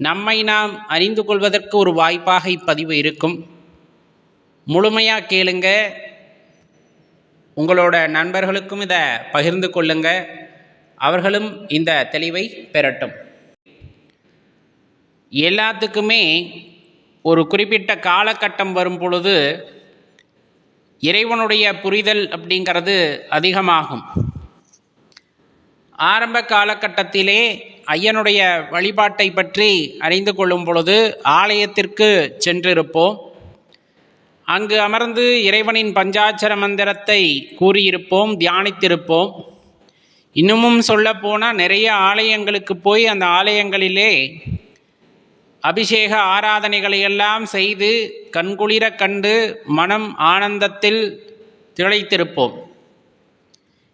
நம்மை நாம் அறிந்து கொள்வதற்கு ஒரு வாய்ப்பாக இப்பதிவு இருக்கும். முழுமையாக கேளுங்க. உங்களோட நண்பர்களுக்கும் இதை பகிர்ந்து கொள்ளுங்க. அவர்களும் இந்த தெளிவை பெறட்டும். எல்லாத்துக்குமே ஒரு குறிப்பிட்ட காலகட்டம் வரும் பொழுது இறைவனுடைய புரிதல் அப்படிங்கிறது அதிகமாகும். ஆரம்ப காலகட்டத்திலே ஐயனுடைய வழிபாட்டை பற்றி அறிந்து கொள்ளும் பொழுது ஆலயத்திற்கு சென்றிருப்போம். அங்கு அமர்ந்து இறைவனின் பஞ்சாட்சர மந்திரத்தை கூறியிருப்போம் தியானித்திருப்போம். இன்னமும் சொல்லப்போனால் நிறைய ஆலயங்களுக்கு போய் அந்த ஆலயங்களிலே அபிஷேக ஆராதனைகளை எல்லாம் செய்து கண்குளிர கண்டு மனம் ஆனந்தத்தில் திளைத்திருப்போம்.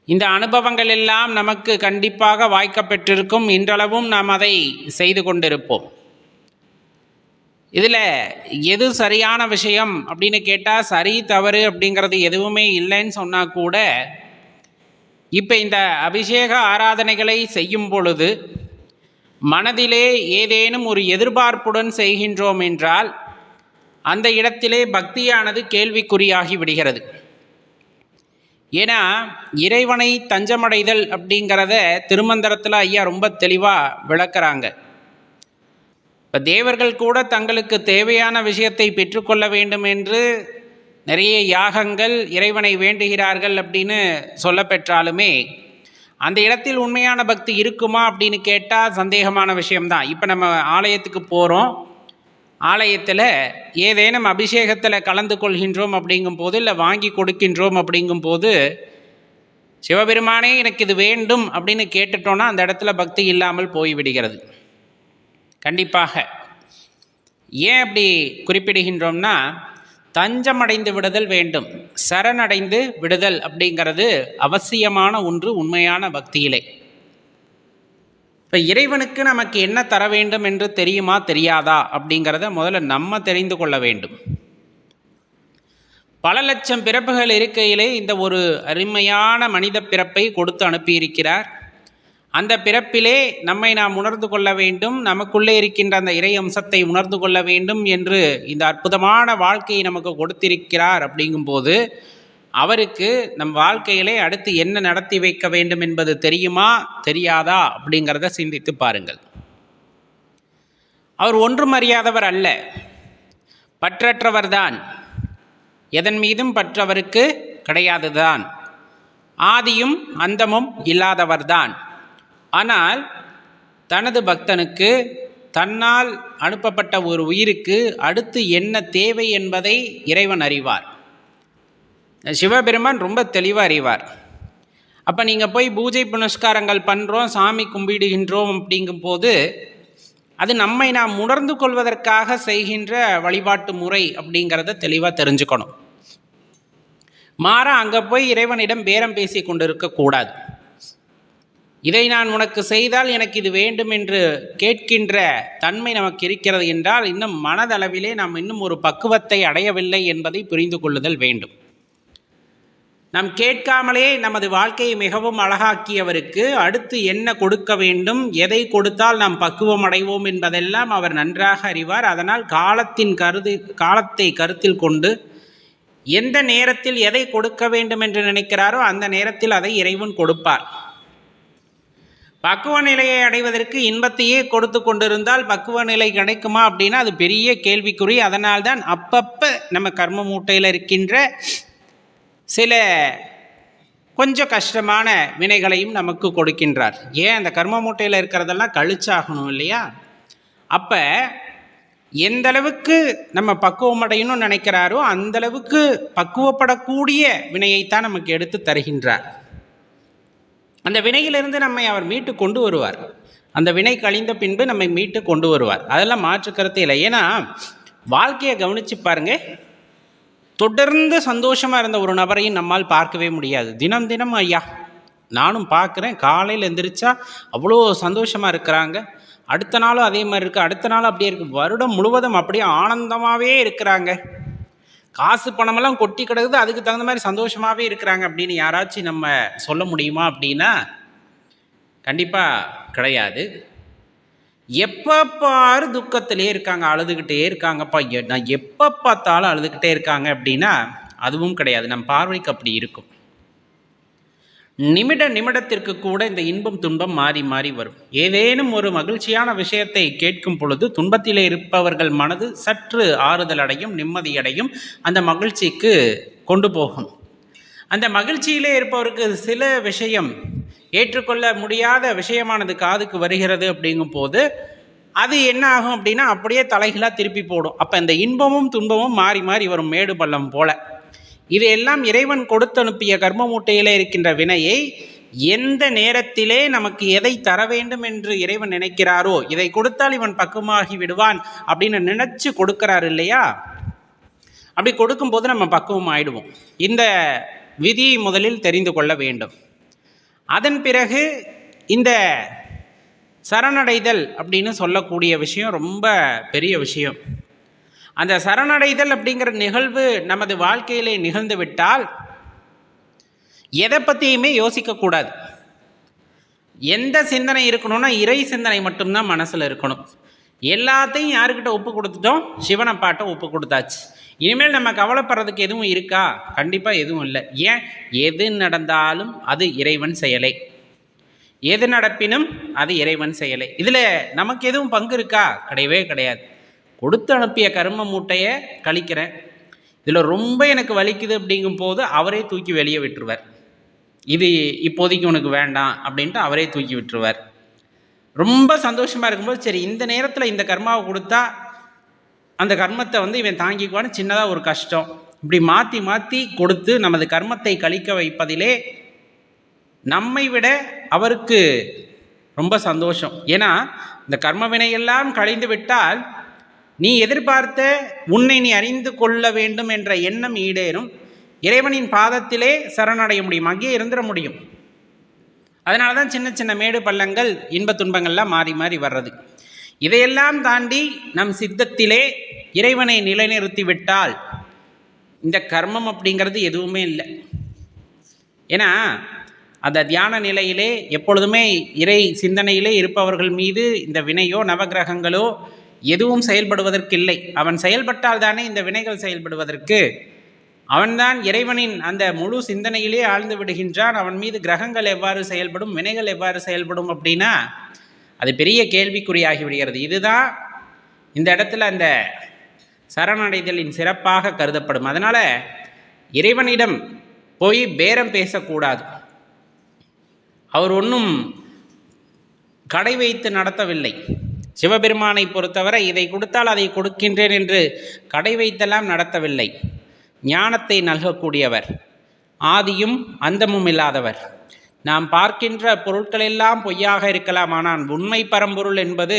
இந்த அனுபவங்கள் எல்லாம் நமக்கு கண்டிப்பாக வாய்க்கப்பெற்றிருக்கும் இன்றளவும் நாம் அதை செய்து கொண்டிருப்போம். இதில் எது சரியான விஷயம் அப்படின்னு கேட்டால் சரி தவறு அப்படிங்கிறது எதுவுமே இல்லைன்னு சொன்னால் கூட இப்போ இந்த அபிஷேக ஆராதனைகளை செய்யும் பொழுது மனதிலே ஏதேனும் ஒரு எதிர்பார்ப்புடன் செய்கின்றோம் என்றால் அந்த இடத்திலே பக்தியானது கேள்விக்குறியாகி விடுகிறது. ஏன்னா இறைவனை தஞ்சமடைதல் அப்படிங்கிறத திருமந்திரத்தில் ஐயா ரொம்ப தெளிவாக விளக்குறாங்க. இப்போ தேவர்கள் கூட தங்களுக்கு தேவையான விஷயத்தை பெற்றுக்கொள்ள வேண்டும் என்று நிறைய யாகங்கள் இறைவனை வேண்டுகிறார்கள் அப்படின்னு சொல்லப்பெற்றாலுமே அந்த இடத்தில் உண்மையான பக்தி இருக்குமா அப்படின்னு கேட்டால் சந்தேகமான விஷயம்தான். இப்போ நம்ம ஆலயத்துக்கு போகிறோம் ஆலயத்தில் ஏதேனும் அபிஷேகத்தில் கலந்து கொள்கின்றோம் அப்படிங்கும் போது இல்லை வாங்கி கொடுக்கின்றோம் அப்படிங்கும் போது சிவபெருமானே எனக்கு இது வேண்டும் அப்படின்னு கேட்டுட்டோன்னா அந்த இடத்துல பக்தி இல்லாமல் போய்விடுகிறது. கண்டிப்பாக. ஏன் அப்படி குறிப்பிடுகின்றோம்னா தஞ்சமடைந்து விடுதல் வேண்டும் சரணடைந்து விடுதல் அப்படிங்கிறது அவசியமான ஒன்று உண்மையான பக்தியிலே. இப்போ இறைவனுக்கு நமக்கு என்ன தர வேண்டும் என்று தெரியுமா தெரியாதா? அப்படிங்கிறத முதல்ல நம்ம தெரிந்து கொள்ள வேண்டும். பல லட்சம் பிறப்புகள் இருக்கையிலே இந்த ஒரு அருமையான மனித பிறப்பை கொடுத்து அனுப்பியிருக்கிறார். அந்த பிறப்பிலே நம்மை நாம் உணர்ந்து கொள்ள வேண்டும் நமக்குள்ளே இருக்கின்ற அந்த இறை அம்சத்தை உணர்ந்து கொள்ள வேண்டும் என்று இந்த அற்புதமான வாழ்க்கையை நமக்கு கொடுத்திருக்கிறார் அப்படிங்கும்போது அவருக்கு நம் வாழ்க்கையிலே அடுத்து என்ன நடத்தி வைக்க வேண்டும் என்பது தெரியுமா? தெரியாதா? அப்படிங்கிறத சிந்தித்து பாருங்கள். அவர் ஒன்றும் அறியாதவர் அல்ல. பற்றற்றவர்தான் எதன் மீதும் பற்றவருக்கு கிடையாதுதான் ஆதியும் அந்தமும் இல்லாதவர்தான் ஆனால் தனது பக்தனுக்கு தன்னால் அனுப்பப்பட்ட ஒரு உயிருக்கு அடுத்து என்ன தேவை என்பதை இறைவன் அறிவார். சிவபெருமான் ரொம்ப தெளிவாக அறிவார். அப்போ நீங்கள் போய் பூஜை புனஸ்காரங்கள் பண்ணுறோம் சாமி கும்பிடுகின்றோம் அப்படிங்கும்போது அது நம்மை நாம் உணர்ந்து கொள்வதற்காக செய்கின்ற வழிபாட்டு முறை அப்படிங்கிறத தெளிவாக தெரிஞ்சுக்கணும். மாற அங்கே போய் இறைவனிடம் பேரம் பேசி கொண்டிருக்கக்கூடாது இதை நான் உனக்கு செய்தால் எனக்கு இது வேண்டும் என்று கேட்கின்ற தன்மை நமக்கு இருக்கிறது என்றால் இன்னும் மனதளவிலே நாம் இன்னும் ஒரு பக்குவத்தை அடையவில்லை என்பதை புரிந்து கொள்ளுதல் வேண்டும். நாம் கேட்காமலே நமது வாழ்க்கையை மிகவும் அழகாக்கியவருக்கு அடுத்து என்ன கொடுக்க வேண்டும் எதை கொடுத்தால் நாம் பக்குவம் அடைவோம் என்பதெல்லாம் அவர் நன்றாக அறிவார். அதனால் காலத்தின் கருது காலத்தை கருத்தில் கொண்டு எந்த நேரத்தில் எதை கொடுக்க வேண்டும் என்று நினைக்கிறாரோ அந்த நேரத்தில் அதை இறைவன் கொடுப்பார். பக்குவ நிலையை அடைவதற்கு இன்பத்தையே கொடுத்து கொண்டிருந்தால் பக்குவ நிலை கிடைக்குமா அப்படின்னா அது பெரிய கேள்விக்குறி. அதனால்தான் அப்பப்போ நம்ம கர்ம மூட்டையில் இருக்கின்ற சில கொஞ்சம் கஷ்டமான வினைகளையும் நமக்கு கொடுக்கின்றார். ஏன் அந்த கர்ம மூட்டையில் இருக்கிறதெல்லாம் கழிச்சாகணும் இல்லையா? அப்போ எந்த அளவுக்கு நம்ம பக்குவம் அடையணும்னு நினைக்கிறாரோ அந்த அளவுக்கு பக்குவப்படக்கூடிய வினையைத்தான் நமக்கு எடுத்து தருகின்றார். அந்த வினையிலிருந்து நம்மை அவர் மீட்டு கொண்டு வருவார். அந்த வினை கழிந்த பின்பு நம்மை மீட்டு கொண்டு வருவார். அதெல்லாம் மாற்று கருத்து இல்லை. ஏன்னா வாழ்க்கையை கவனித்து பாருங்கள் தொடர்ந்து சந்தோஷமாக இருந்த ஒரு நபரையும் நம்மால் பார்க்கவே முடியாது. தினம் தினம் ஐயா நானும் பார்க்குறேன். காலையில் எந்திரிச்சா அவ்வளோ சந்தோஷமாக இருக்கிறாங்க. அடுத்த நாளும் அதே மாதிரி இருக்குது அடுத்த நாளும் அப்படியே இருக்குது வருடம் முழுவதும் அப்படியே ஆனந்தமாகவே இருக்கிறாங்க. காசு பணமெல்லாம் கொட்டி கிடக்குது. அதுக்கு தகுந்த மாதிரி சந்தோஷமாகவே இருக்கிறாங்க அப்படின்னு யாராச்சும் நம்ம சொல்ல முடியுமா அப்படின்னா கண்டிப்பாக கிடையாது. எப்போ பாரு துக்கத்திலே இருக்காங்க அழுதுகிட்டே இருக்காங்கப்பா. எ- நான் எப்போ பார்த்தாலும் அழுதுகிட்டே இருக்காங்க அப்படின்னா அதுவும் கிடையாது. நம் பார்வைக்கு அப்படி இருக்கும். நிமிட நிமிடத்திற்கு கூட இந்த இன்பம் துன்பம் மாறி மாறி வரும். ஏதேனும் ஒரு மகிழ்ச்சியான விஷயத்தை கேட்கும் பொழுது துன்பத்திலே இருப்பவர்கள் மனது சற்று ஆறுதல் அடையும் நிம்மதியடையும் அந்த மகிழ்ச்சிக்கு கொண்டு போகும். அந்த மகிழ்ச்சியிலே இருப்பவருக்கு சில விஷயம் ஏற்றுக்கொள்ள முடியாத விஷயமானது காதுக்கு வருகிறது அப்படிங்கும் போது அது என்ன ஆகும் அப்படின்னா அப்படியே தலைகளாக திருப்பி போடும். அப்போ இந்த இன்பமும் துன்பமும் மாறி மாறி வரும் மேடு பள்ளம் போல. இது எல்லாம் இறைவன் கொடுத்தனுப்பிய கர்ம மூட்டையிலே இருக்கின்ற வினையை எந்த நேரத்திலே நமக்கு எதை தர வேண்டும் என்று இறைவன் நினைக்கிறாரோ இதை கொடுத்தால் இவன் பக்குவமாகி விடுவான் அப்படின்னு நினைச்சு கொடுக்கிறார் இல்லையா? அப்படி கொடுக்கும்போது நம்ம பக்குவம் ஆயிடுவோம் இந்த விதியை முதலில் தெரிந்து கொள்ள வேண்டும். அதன் பிறகு இந்த சரணடைதல் அப்படின்னு சொல்லக்கூடிய விஷயம் ரொம்ப பெரிய விஷயம். அந்த சரணடைதல் அப்படிங்கிற நிகழ்வு நமது வாழ்க்கையிலே நிகழ்ந்து விட்டால் எதை பற்றியுமே யோசிக்கக்கூடாது எந்த சிந்தனை இருக்கணும்னா இறை சிந்தனை மட்டும்தான் மனசில் இருக்கணும். எல்லாத்தையும் யாருக்கிட்ட ஒப்பு கொடுத்துட்டோம்? சிவனை பாட்டை ஒப்பு கொடுத்தாச்சு. இனிமேல் நம்ம கவலைப்படுறதுக்கு எதுவும் இருக்கா? கண்டிப்பாக எதுவும் இல்லை. ஏன்? எது நடந்தாலும் அது இறைவன் செயலை. எது நடப்பினும் அது இறைவன் செயலை. இதில் நமக்கு எதுவும் பங்கு இருக்கா? கிடையவே கிடையாது. கொடுத்து அனுப்பிய கரும மூட்டையை கழிக்கிறேன். இதில் ரொம்ப எனக்கு வலிக்குது அப்படிங்கும் போது அவரே தூக்கி வெளியே விட்டுருவார். இது இப்போதைக்கு உனக்கு வேண்டாம் அப்படின்ட்டு அவரே தூக்கி விட்டுருவார். ரொம்ப சந்தோஷமாக இருக்கும்போது சரி இந்த நேரத்தில் இந்த கர்மாவை கொடுத்தா அந்த கர்மத்தை வந்து இவன் தாங்கிக்குவான்னு சின்னதாக ஒரு கஷ்டம். இப்படி மாற்றி மாற்றி கொடுத்து நமது கர்மத்தை கழிக்க வைப்பதிலே நம்மை விட அவருக்கு ரொம்ப சந்தோஷம். ஏன்னா இந்த கர்ம வினையெல்லாம் கழிந்து விட்டால் நீ எதிர்பார்த்த உன்னை நீ அறிந்து கொள்ள வேண்டும் என்ற எண்ணம் ஈடேறும். இறைவனின் பாதத்திலே சரணடைய முடியும். அங்கேயே இருந்துட முடியும். அதனால தான் சின்ன சின்ன மேடு பள்ளங்கள் இன்ப துன்பங்கள்லாம் மாறி மாறி வர்றது. இதையெல்லாம் தாண்டி நம் சித்தத்திலே இறைவனை நிலைநிறுத்தி விட்டால் இந்த கர்மம் அப்படிங்கிறது எதுவுமே இல்லை. ஏன்னா அந்த தியான நிலையிலே எப்பொழுதுமே இறை சிந்தனையிலே இருப்பவர்கள் மீது இந்த வினையோ நவகிரகங்களோ எதுவும் செயல்படுவதற்கில்லை. அவன் செயல்பட்டால் தானே இந்த வினைகள் செயல்படுவதற்கு. அவன்தான் இறைவனின் அந்த முழு சிந்தனையிலே ஆழ்ந்து விடுகின்றான். அவன் மீது கிரகங்கள் எவ்வாறு செயல்படும் வினைகள் எவ்வாறு செயல்படும் அப்படின்னா அது பெரிய கேள்விக்குறியாகி விடுகிறது இதுதான் இந்த இடத்துல அந்த சரணடைதலின் சிறப்பாக கருதப்படும். அதனால் இறைவனிடம் போய் பேரம் பேசக்கூடாது. அவர் ஒன்றும் கடை வைத்து நடத்தவில்லை. சிவபெருமானை பொறுத்தவரை இதை கொடுத்தால் அதை கொடுக்கின்றேன் என்று கடை வைத்தெல்லாம் நடத்தவில்லை. ஞானத்தை நல்கக்கூடியவர். ஆதியும் அந்தமும் இல்லாதவர். நாம் பார்க்கின்ற பொருட்களெல்லாம் பொய்யாக இருக்கலாம் ஆனால் உண்மை பரம்பொருள் என்பது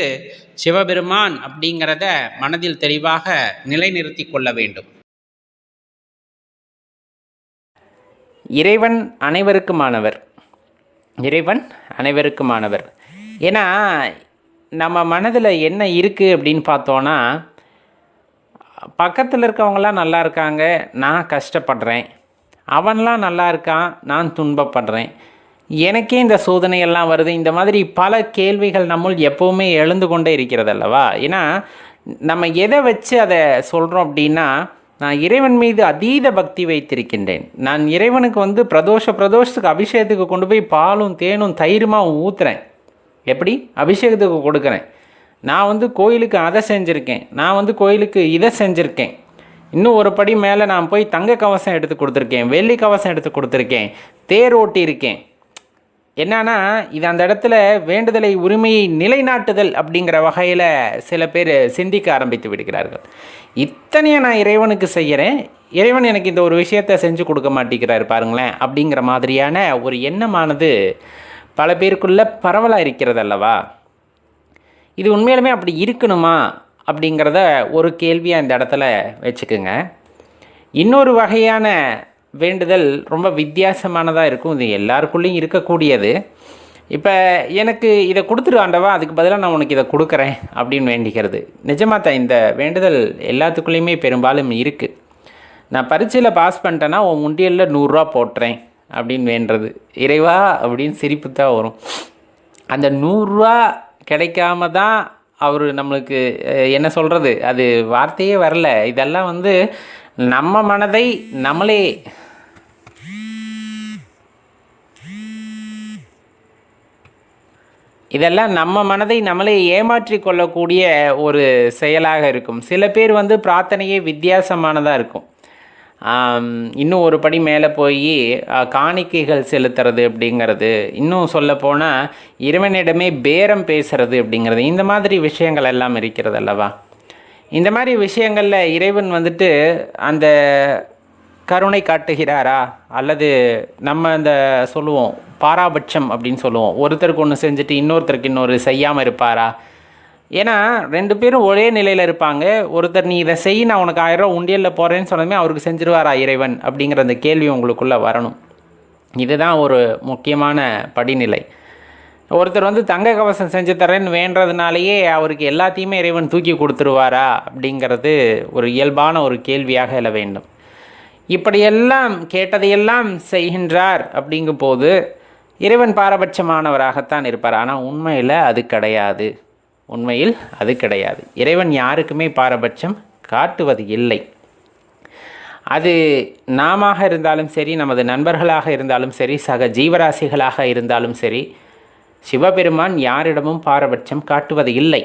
சிவபெருமான் அப்படிங்கிறத மனதில் தெளிவாக நிலைநிறுத்தி கொள்ள வேண்டும். இறைவன் அனைவருக்குமானவர். இறைவன் அனைவருக்குமானவர். ஏன்னா நம்ம மனதில் என்ன இருக்குது அப்படின்னு பார்த்தோன்னா பக்கத்தில் இருக்கவங்களாம் நல்லா இருக்காங்க நான் கஷ்டப்படுறேன். அவன்லாம் நல்லா இருக்கான் நான் துன்பப்படுறேன். எனக்கே இந்த சோதனையெல்லாம் வருது. இந்த மாதிரி பல கேள்விகள் நம்முள் எப்போவுமே எழுந்து கொண்டே இருக்கிறது அல்லவா ஏன்னா நம்ம எதை வச்சு அதை சொல்கிறோம் அப்படின்னா நான் இறைவன் மீது அதீத பக்தி வைத்திருக்கின்றேன். நான் இறைவனுக்கு வந்து பிரதோஷ பிரதோஷத்துக்கு அபிஷேகத்துக்கு கொண்டு போய் பாலும் தேனும் தயிருமா ஊற்றுறேன் எப்படி? அபிஷேகத்துக்கு கொடுக்குறேன். நான் வந்து கோயிலுக்கு அதை செஞ்சுருக்கேன். நான் வந்து கோயிலுக்கு இதை செஞ்சுருக்கேன். இன்னும் ஒரு படி மேலே நான் போய் தங்க கவசம் எடுத்து கொடுத்துருக்கேன். வெள்ளி கவசம் எடுத்து கொடுத்துருக்கேன். தேர் ஓட்டியிருக்கேன். என்னன்னா இது அந்த இடத்துல வேண்டுதலை உரிமையை நிலைநாட்டுதல் அப்படிங்கிற வகையில் சில பேர் சிந்திக்க ஆரம்பித்து விடுகிறார்கள். இத்தனையை நான் இறைவனுக்கு செய்கிறேன் இறைவன் எனக்கு இந்த ஒரு விஷயத்தை செஞ்சு கொடுக்க மாட்டேங்கிறாரு பாருங்களேன் அப்படிங்கிற மாதிரியான ஒரு எண்ணமானது பல பேருக்குள்ள பரவலாக இருக்கிறது அல்லவா? இது உண்மையிலுமே அப்படி இருக்கணுமா அப்படிங்கிறத ஒரு கேள்வியாக இந்த இடத்துல வச்சுக்குங்க. இன்னொரு வகையான வேண்டுதல் ரொம்ப வித்தியாசமானதாக இருக்கும். இது எல்லாருக்குள்ளேயும் இருக்கக்கூடியது. இப்போ எனக்கு இதை கொடுத்துரு ஆண்டவா அதுக்கு பதிலாக நான் உனக்கு இதை கொடுக்குறேன் அப்படின்னு வேண்டிக்கிறது. நிஜமாக தான் இந்த வேண்டுதல் எல்லாத்துக்குள்ளேயுமே பெரும்பாலும் இருக்குது நான் பரீட்சையில் பாஸ் பண்ணிட்டேன்னா உன் முண்டியலில் நூறுரூவா போட்டுறேன் அப்படின்னு வேண்டுறது. இறைவா அப்படின்னு சிரிப்பு தான் வரும். அந்த நூறுரூவா கிடைக்காம தான் அவர் நம்மளுக்கு என்ன சொல்கிறது அது வார்த்தையே வரல. இதெல்லாம் வந்து நம்ம மனதை நம்மளே இதெல்லாம் நம்ம மனதை நம்மளே ஏமாற்றி கொள்ளக்கூடிய ஒரு செயலாக இருக்கும். சில பேர் வந்து பிரார்த்தனையே வித்தியாசமானதாக இருக்கும். இன்னும் ஒரு படி மேலே போய் காணிக்கைகள் செலுத்துறது அப்படிங்கிறது இன்னும் சொல்லப்போனால் இறைவனிடமே பேரம் பேசுறது அப்படிங்கிறது இந்த மாதிரி விஷயங்கள் எல்லாம் இருக்கிறது அல்லவா? இந்த மாதிரி விஷயங்களில் இறைவன் வந்துட்டு அந்த கருணை காட்டுகிறாரா? அல்லது நம்ம இந்த சொல்லுவோம் பாராபட்சம் அப்படின்னு சொல்லுவோம். ஒருத்தருக்கு ஒன்று செஞ்சுட்டு இன்னொருத்தருக்கு இன்னொரு செய்யாமல் இருப்பாரா? ஏன்னா ரெண்டு பேரும் ஒரே நிலையில் இருப்பாங்க. ஒருத்தர் நீ இதை செய் நான் உனக்கு ஆயிரம் ரூபா உண்டியலில் போகிறேன்னு சொன்னதுமே அவருக்கு செஞ்சிருவாரா இறைவன்? அப்படிங்கிற அந்த கேள்வி உங்களுக்குள்ளே வரணும். இதுதான் ஒரு முக்கியமான படிநிலை. ஒருத்தர் வந்து தங்க கவசம் செஞ்சு தரேன்னு வேண்டதுனாலேயே அவருக்கு எல்லாத்தையுமே இறைவன் தூக்கி கொடுத்துருவாரா அப்படிங்கிறது ஒரு இயல்பான ஒரு கேள்வியாக எழ வேண்டும். இப்படியெல்லாம் கேட்டதையெல்லாம் செய்கின்றார் அப்படிங்கும் போது இறைவன் பாரபட்சமானவராகத்தான் இருப்பார். ஆனால் உண்மையில் அது கிடையாது. உண்மையில் அது கிடையாது. இறைவன் யாருக்குமே பாரபட்சம் காட்டுவது இல்லை. அது நாம இருந்தாலும் சரி நமது நண்பர்களாக இருந்தாலும் சரி சக ஜீவராசிகளாக இருந்தாலும் சரி சிவபெருமான் யாரிடமும் பாரபட்சம் காட்டுவது இல்லை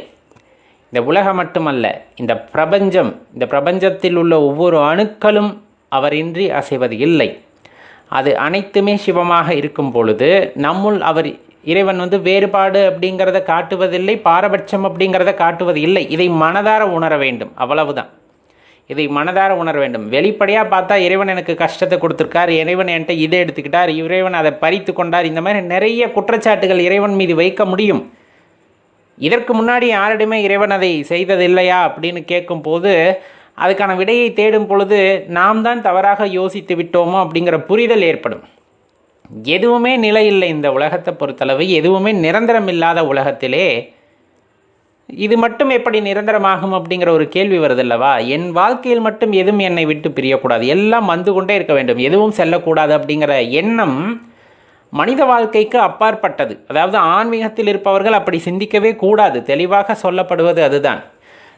இந்த உலகம் மட்டுமல்ல இந்த பிரபஞ்சம் இந்த பிரபஞ்சத்தில் உள்ள ஒவ்வொரு அணுக்களும் அவரின்றி அசைவது இல்லை. அது அனைத்துமே சிவமாக இருக்கும் பொழுது நம்முள் அவர் இறைவன் வந்து வேறுபாடு அப்படிங்கிறத காட்டுவதில்லை பாரபட்சம் அப்படிங்கிறத காட்டுவது இல்லை இதை மனதார உணர வேண்டும். அவ்வளவுதான். இதை மனதார உணர வேண்டும். வெளிப்படையாக பார்த்தா இறைவன் எனக்கு கஷ்டத்தை கொடுத்துருக்கார். இறைவன் என்கிட்ட இதை எடுத்துக்கிட்டார். இறைவன் அதை பறித்து கொண்டார். இந்த மாதிரி நிறைய குற்றச்சாட்டுகள் இறைவன் மீது வைக்க முடியும். இதற்கு முன்னாடி யாரிடமே இறைவன் அதை செய்ததில்லையா அப்படின்னு கேட்கும்போது அதுக்கான விடையை தேடும் பொழுது நாம் தான் தவறாக யோசித்து விட்டோமோ அப்படிங்கிற புரிதல் ஏற்படும். எதுவுமே நிலை இல்லை இந்த உலகத்தை பொறுத்தளவு. எதுவுமே நிரந்தரம் இல்லாத உலகத்திலே இது மட்டும் எப்படி நிரந்தரமாகும் அப்படிங்கிற ஒரு கேள்வி வருதல்லவா? என் வாழ்க்கையில் மட்டும் எதுவும் என்னை விட்டு பிரியக்கூடாது. எல்லாம் வந்து கொண்டே இருக்க வேண்டும். எதுவும் செல்லக்கூடாது அப்படிங்கிற எண்ணம் மனித வாழ்க்கைக்கு அப்பாற்பட்டது. அதாவது ஆன்மீகத்தில் இருப்பவர்கள் அப்படி சிந்திக்கவே கூடாது. தெளிவாக சொல்லப்படுவது அதுதான்.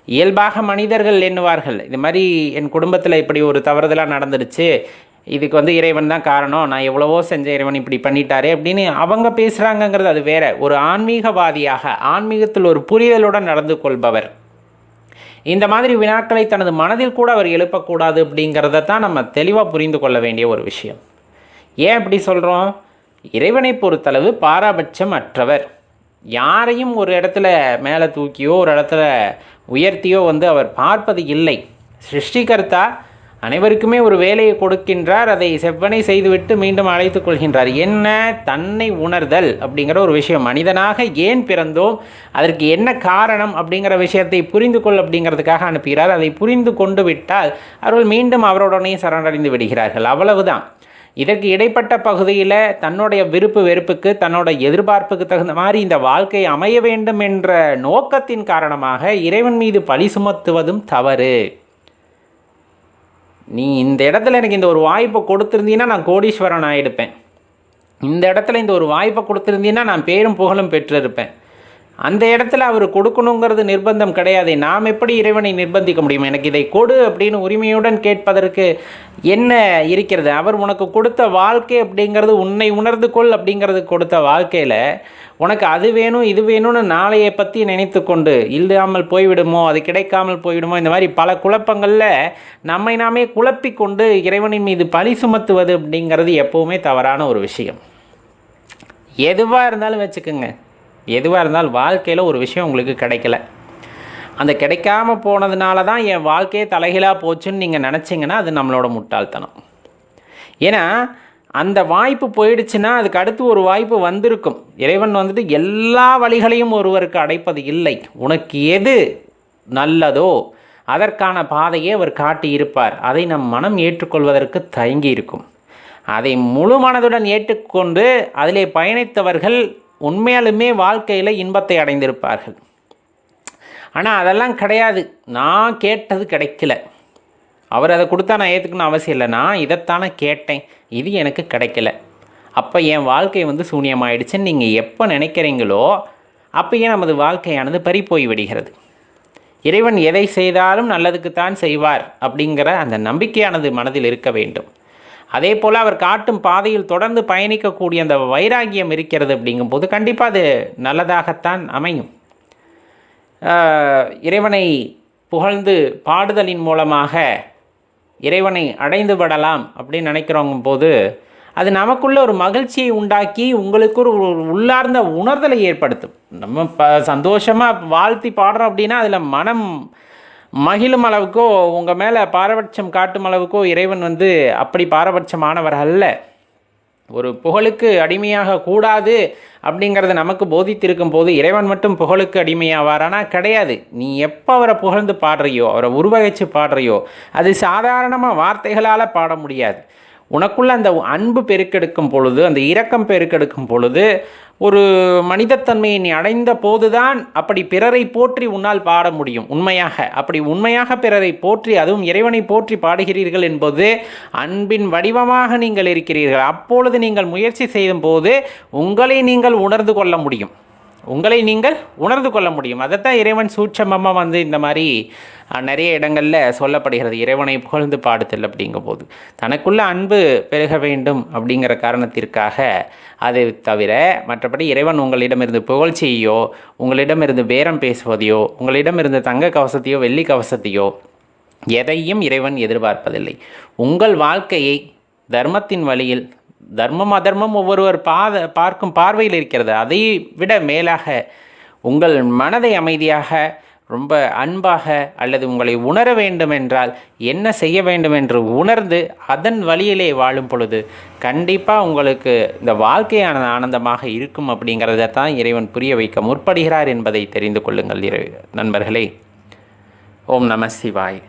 இயல்பாக மனிதர்கள் எண்ணுவார்கள். இது மாதிரி என் குடும்பத்தில் இப்படி ஒரு தவறுதலாக நடந்துடுச்சு இதுக்கு வந்து இறைவன் தான் காரணம். நான் எவ்வளவோ செஞ்ச இறைவன் இப்படி பண்ணிட்டாரு அப்படின்னு அவங்க பேசுகிறாங்கங்கிறது அது வேற. ஒரு ஆன்மீகவாதியாக ஆன்மீகத்தில் ஒரு புரிதலுடன் நடந்து கொள்பவர். இந்த மாதிரி வினாக்களை தனது மனதில் கூட அவர் எழுப்பக்கூடாது அப்படிங்கிறத தான் நம்ம தெளிவாக புரிந்து கொள்ள வேண்டிய ஒரு விஷயம். ஏன் அப்படி சொல்கிறோம் இறைவனை பொறுத்தளவு பாராபட்சம் அற்றவர். யாரையும் ஒரு இடத்துல மேலே தூக்கியோ ஒரு இடத்துல உயர்த்தியோ வந்து அவர் பார்ப்பது இல்லை. சிருஷ்டிகர்த்தா அனைவருக்குமே ஒரு வேலையை கொடுக்கின்றார் அதை செவ்வனை செய்துவிட்டு மீண்டும் அழைத்துக் கொள்கின்றார். என்ன தன்னை உணர்தல் அப்படிங்கிற ஒரு விஷயம். மனிதனாக ஏன் பிறந்தோம்? அதற்கு என்ன காரணம் அப்படிங்கிற விஷயத்தை புரிந்து கொள் அப்படிங்கிறதுக்காக அனுப்புகிறார். அதை புரிந்து கொண்டு விட்டால் அவர்கள் மீண்டும் அவருடனே சரணடைந்து விடுகிறார்கள். அவ்வளவுதான். இதற்கு இடைப்பட்ட பகுதியில் தன்னுடைய விருப்பு வெறுப்புக்கு தன்னோட எதிர்பார்ப்புக்கு தகுந்த மாதிரி இந்த வாழ்க்கை அமைய வேண்டும் என்ற நோக்கத்தின் காரணமாக இறைவன் மீது பழி சுமத்துவதும் தவறு. நீ இந்த இடத்துல எனக்கு இந்த ஒரு வாய்ப்பை கொடுத்துருந்தீங்கன்னா நான் கோடீஸ்வரன் ஆகிடுப்பேன் இந்த இடத்துல இந்த ஒரு வாய்ப்பை கொடுத்துருந்தீங்கன்னா நான் பேரும் புகழும் பெற்றிருப்பேன். அந்த இடத்துல அவர் கொடுக்கணுங்கிறது நிர்பந்தம் கிடையாது. நாம் எப்படி இறைவனை நிர்பந்திக்க முடியும்? எனக்கு இதை கொடு அப்படின்னு உரிமையுடன் கேட்பதற்கு என்ன இருக்கிறது? அவர் உனக்கு கொடுத்த வாழ்க்கை அப்படிங்கிறது உன்னை உணர்ந்து கொள் அப்படிங்கிறது கொடுத்த வாழ்க்கையில் உனக்கு அது வேணும் இது வேணும்னு நாளையை பற்றி நினைத்து கொண்டு இல்லாமல் போய்விடுமோ அது கிடைக்காமல் போய்விடுமோ இந்த மாதிரி பல குழப்பங்களில் நம்மை நாமே குழப்பிக்கொண்டு இறைவனின் மீது பழி சுமத்துவது அப்படிங்கிறது எப்போவுமே தவறான ஒரு விஷயம். எதுவாக இருந்தாலும் வச்சுக்கோங்க. எதுவாக இருந்தாலும் வாழ்க்கையில் ஒரு விஷயம் உங்களுக்கு கிடைக்கல. அந்த கிடைக்காம போனதுனால தான் என் வாழ்க்கையே தலைகீழாக போச்சுன்னு நீங்கள் நினச்சிங்கன்னா அது நம்மளோட முட்டாள்தனம். ஏன்னா அந்த வாய்ப்பு போயிடுச்சுன்னா அதுக்கு அடுத்து ஒரு வாய்ப்பு வந்திருக்கும். இறைவன் வந்துட்டு எல்லா வழிகளையும் ஒருவருக்கு அடைப்பது இல்லை. உனக்கு எது நல்லதோ அதற்கான பாதையை அவர் காட்டி இருப்பார் அதை நம் மனம் ஏற்றுக்கொள்வதற்கு தயங்கி இருக்கும் அதை முழு மனதுடன் ஏற்றுக்கொண்டு அதிலே பயணித்தவர்கள் உண்மையாலுமே வாழ்க்கையில் இன்பத்தை அடைந்திருப்பார்கள். ஆனால் அதெல்லாம் கிடையாது. நான் கேட்டது கிடைக்கல. அவர் அதை கொடுத்தா நான் ஏற்றுக்கணும் அவசியம் இல்லை. நான் இதைத்தானே கேட்டேன். இது எனக்கு கிடைக்கல. அப்போ என் வாழ்க்கை வந்து சூன்யமாயிடுச்சுன்னு நீங்கள் எப்போ நினைக்கிறீங்களோ அப்பயே நமது வாழ்க்கையானது பறிப்போய் விடுகிறது. இறைவன் எதை செய்தாலும் நல்லதுக்குத்தான் செய்வார் அப்படிங்கிற அந்த நம்பிக்கையானது மனதில் இருக்க வேண்டும். அதே போல் அவர் காட்டும் பாதையில் தொடர்ந்து பயணிக்கக்கூடிய அந்த வைராகியம் இருக்கிறது அப்படிங்கும்போது கண்டிப்பாக அது நல்லதாகத்தான் அமையும். இறைவனை புகழ்ந்து பாடுதலின் மூலமாக இறைவனை அடைந்து விடலாம் அப்படின்னு நினைக்கிறவங்க போது அது நமக்குள்ள ஒரு மகிழ்ச்சியை உண்டாக்கி உங்களுக்கு ஒரு ஒரு உள்ளார்ந்த உணர்தலை ஏற்படுத்தும். நம்ம ப சந்தோஷமாக வாழ்த்தி பாடுறோம் அப்படின்னா அதில் மனம் மகிழும் அளவுக்கோ உங்கள் மேலே பாரபட்சம் காட்டும் அளவுக்கோ இறைவன் வந்து அப்படி பாரபட்சமானவர் அல்ல ஒரு புகழுக்கு அடிமையாக கூடாது அப்படிங்கிறத நமக்கு போதித்திருக்கும் போது இறைவன் மட்டும் புகழுக்கு அடிமையாவாரானா? கிடையாது. நீ எப்போ அவரை புகழ்ந்து பாடுறியோ அவரை உருவகிச்சு பாடுறியோ அது சாதாரணமாக வார்த்தைகளால் பாட முடியாது. உனக்குள்ள அந்த அன்பு பெருக்கெடுக்கும் பொழுது அந்த இரக்கம் பெருக்கெடுக்கும் பொழுது ஒரு மனிதத்தன்மையை நீ அடைந்த போதுதான் அப்படி பிறரை போற்றி உன்னால் பாட முடியும். உண்மையாக அப்படி உண்மையாக பிறரை போற்றி அதுவும் இறைவனை போற்றி பாடுகிறீர்கள் என்பது அன்பின் வடிவமாக நீங்கள் இருக்கிறீர்கள். அப்பொழுது நீங்கள் முயற்சி செய்யும் போது உங்களை நீங்கள் உணர்ந்து கொள்ள முடியும். உங்களை நீங்கள் உணர்ந்து கொள்ள முடியும். அதைத்தான் இறைவன் சூட்சமமாக வந்து இந்த மாதிரி நிறைய இடங்களில் சொல்லப்படுகிறது. இறைவனை புகழ்ந்து பாடுதல் அப்படிங்கும்போது. தனக்குள்ள அன்பு பெருக வேண்டும் அப்படிங்கிற காரணத்திற்காக அதை தவிர மற்றபடி இறைவன் உங்களிடமிருந்து புகழ்ச்சியையோ உங்களிடமிருந்து பேரம் பேசுவதையோ உங்களிடமிருந்து தங்க கவசத்தையோ வெள்ளி கவசத்தையோ எதையும் இறைவன் எதிர்பார்ப்பதில்லை. உங்கள் வாழ்க்கையை தர்மத்தின் வழியில் தர்மம் அதர்மம் ஒவ்வொருவர் பாத பார்க்கும் பார்வையில் இருக்கிறது. அதை விட மேலாக உங்கள் மனதை அமைதியாக ரொம்ப அன்பாக அல்லது உங்களை உணர வேண்டும் என்றால் என்ன செய்ய வேண்டும் என்று உணர்ந்து அதன் வழியிலே வாழும் பொழுது கண்டிப்பாக உங்களுக்கு இந்த வாழ்க்கையான ஆனந்தமாக இருக்கும் அப்படிங்கிறத தான் இறைவன் புரிய வைக்க முற்படுகிறார் என்பதை தெரிந்து கொள்ளுங்கள் இறை நண்பர்களே. ஓம் நம சிவாய்.